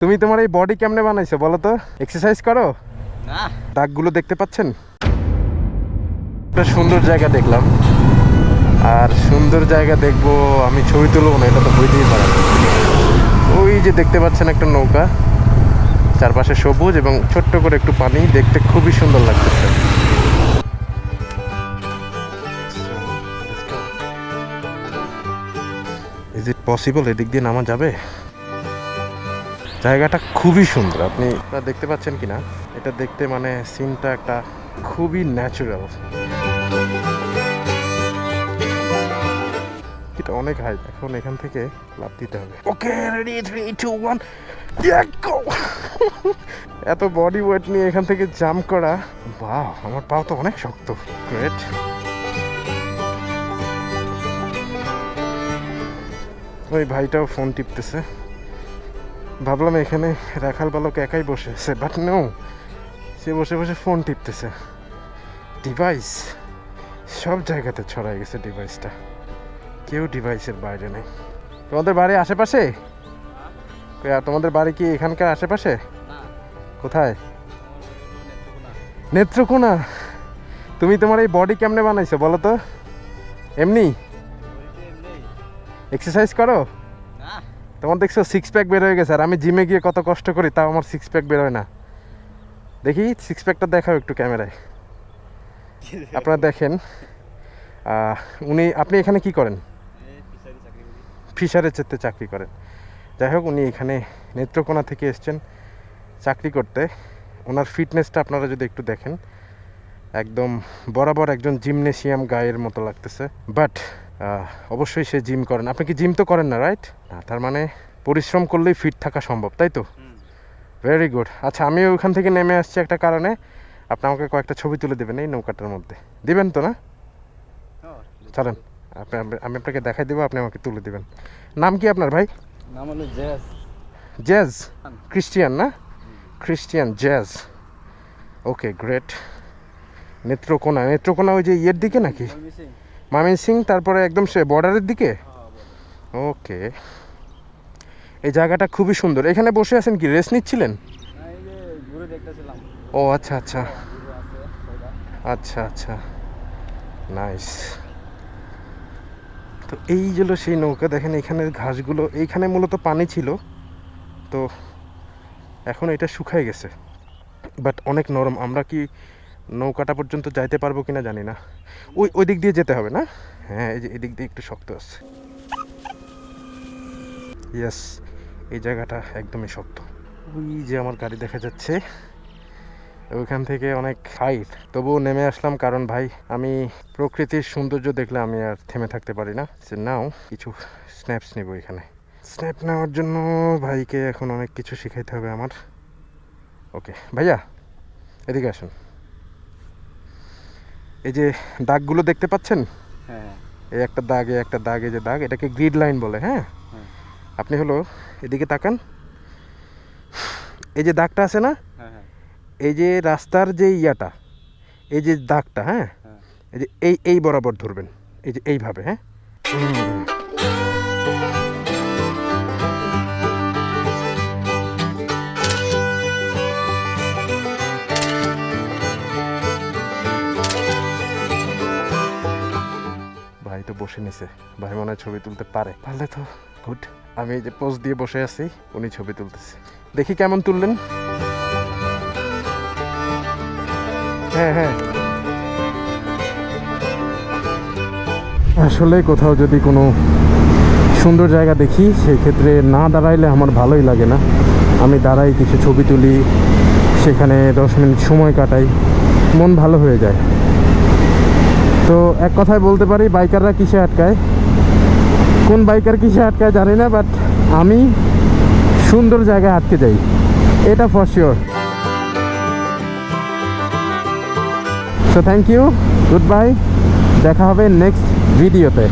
তুমি তোমার এই বডি কেমনে বানাইছো বলো তো? এক্সারসাইজ করো? না। দাগগুলো দেখতে পাচ্ছেন? একটা সুন্দর জায়গা দেখলাম। আর সুন্দর জায়গা দেখব আমি ছবি তুলবো না এটা তো হইতেই পারে ওই যে দেখতে পাচ্ছেন একটা নৌকা। চারপাশে সবুজ এবং ছোট্ট করে একটু পানি দেখতে খুবই সুন্দর লাগতেছে। ইজ ইট পসিবল এদিক দিয়ে নামা যাবে? জায়গাটা খুবই সুন্দর। আপনি আপনারা দেখতে পাচ্ছেন কি না এটা দেখতে মানে সিনটা একটা খুবই ন্যাচারাল এটা অনেক হাই এখন এখান থেকে লাভ দিতে হবে। Okay ready three two one এত বডি ওয়েট নিয়ে এখান থেকে জাম্প করা বাহ আমার পাও তো অনেক শক্ত। গ্রেট ওই ভাইটাও ফোন টিপতেছে। ভাবলাম এখানে রাখাল বালক একাই বসে আছে বাট নো সে বসে বসে ফোন টিপতেছে। ডিভাইস সব জায়গাতে ছড়াই গেছে ডিভাইসটা কেউ ডিভাইসের বাইরে নেই। তোমাদের বাড়ি আশেপাশে? তোমাদের বাড়ি কি এখানকার আশেপাশে? কোথায়? নেত্রকোনা। তুমি তোমার এই বডি কেমনে বানাইছো বলো তো? এমনি? এক্সারসাইজ করো? তোমার দেখছ সিক্স প্যাক বের হয়ে গেছে, আর আমি জিমে গিয়ে কত কষ্ট করি, তাও আমার সিক্স প্যাক বের হয় না। দেখি সিক্স প্যাকটা দেখাও একটু ক্যামেরায়। আপনারা দেখেন উনি, আপনি এখানে কি করেন? ফিশারের চেতে চাকরি করেন। যাই হোক, উনি এখানে নেত্রকোনা থেকে এসছেন চাকরি করতে। ওনার ফিটনেসটা আপনারা যদি একটু দেখেন, একদম বরাবর একজন জিমনেশিয়াম গায়ের মতো লাগতেছে। বাট অবশ্যই সে জিম করেন। আপনি কি জিম তো করেন না রাইট না তার মানে পরিশ্রম করলেই ফিট থাকা সম্ভব তাই তো? ভেরি গুড আচ্ছা আমি ওইখান থেকে নেমে আসছি একটা কারণে। আপনি আমাকে কয়েকটা ছবি তুলে দেবেন এই নৌকাটার মধ্যে। দিবেন তো না? চলেন। আপনি আমি আপনাকে দেখাই দেবো আপনি আমাকে তুলে দেবেন। নাম কি আপনার ভাই? নাম হলো জেস জ্যাজ? ক্রিস্টিয়ান না? Christian Jazz okay great Netrokona Netrokona ওই যে ইয়ের দিকে নাকি? সিং তারপরে একদম সে বর্ডারের দিকে? ওকে। এই জায়গাটা খুবই সুন্দর। এখানে বসে আছেন কি? রেস্ট নিচ্ছিলেন? এই যে ঘুরে দেখতেছিলাম। ও আচ্ছা আচ্ছা। আচ্ছা আচ্ছা। নাইস তো এই হলো সেই নৌকা দেখেন এখানের ঘাসগুলো এইখানে মূলত পানি ছিল। তো এখন এটা শুকায় গেছে। বাট অনেক নরম। আমরা কি নৌকাটা পর্যন্ত যাইতে পারব কিনা জানি না। ওই ওই দিক দিয়ে যেতে হবে না? হ্যাঁ এই যে এদিক দিয়ে একটু শক্ত আছে। ইয়েস এই জায়গাটা একদমই শক্ত। ওই যে আমার গাড়ি দেখা যাচ্ছে। ওইখান থেকে অনেক হাইট তবুও নেমে আসলাম কারণ ভাই, আমি প্রকৃতির সৌন্দর্য দেখলে আমি আর থেমে থাকতে পারি না। নাও কিছু স্ন্যাপস নেব এখানে। স্ন্যাপ নেওয়ার জন্য ভাইকে এখন অনেক কিছু শিখাইতে হবে আমার। ওকে ভাইয়া, এদিকে আসুন। এই যে দাগগুলো দেখতে পাচ্ছেন? হ্যাঁ এই একটা দাগ এই একটা দাগ এই যে দাগ এটাকে গ্রিড লাইন বলে হ্যাঁ? হ্যাঁ। আপনি হলো এদিকে তাকান। এই যে দাগটা আছে না? হ্যাঁ হ্যাঁ। এই যে রাস্তার যে ইয়াটা এই যে দাগটা হ্যাঁ? হ্যাঁ। এই যে এই এই বরাবর ধরবেন এই যে এইভাবে হ্যাঁ? বসে নিছে। ভাই মনে ছবি তুলতে পারে। পারলে তো গুড আমি এই যে পোজ দিয়ে বসে আছি, উনি ছবি তুলতেছে। দেখি কেমন তুললেন। হ্যাঁ হ্যাঁ। আসলে কোথাও যদি কোনো সুন্দর জায়গা দেখি সেই ক্ষেত্রে না দাঁড়াইলে আমার ভালোই লাগে না। আমি দাঁড়াই, কিছু ছবি তুলি, সেখানে দশ মিনিট সময় কাটাই, মন ভালো হয়ে যায়। তো এক কথায় বলতে পারি বাইকাররা কিসে আটকায়? কোন বাইকার কিসে আটকায় জানি না বাট আমি সুন্দর জায়গায় আটকে যাই। এটা for sure so thank you good bye দেখা হবে নেক্সট ভিডিওতে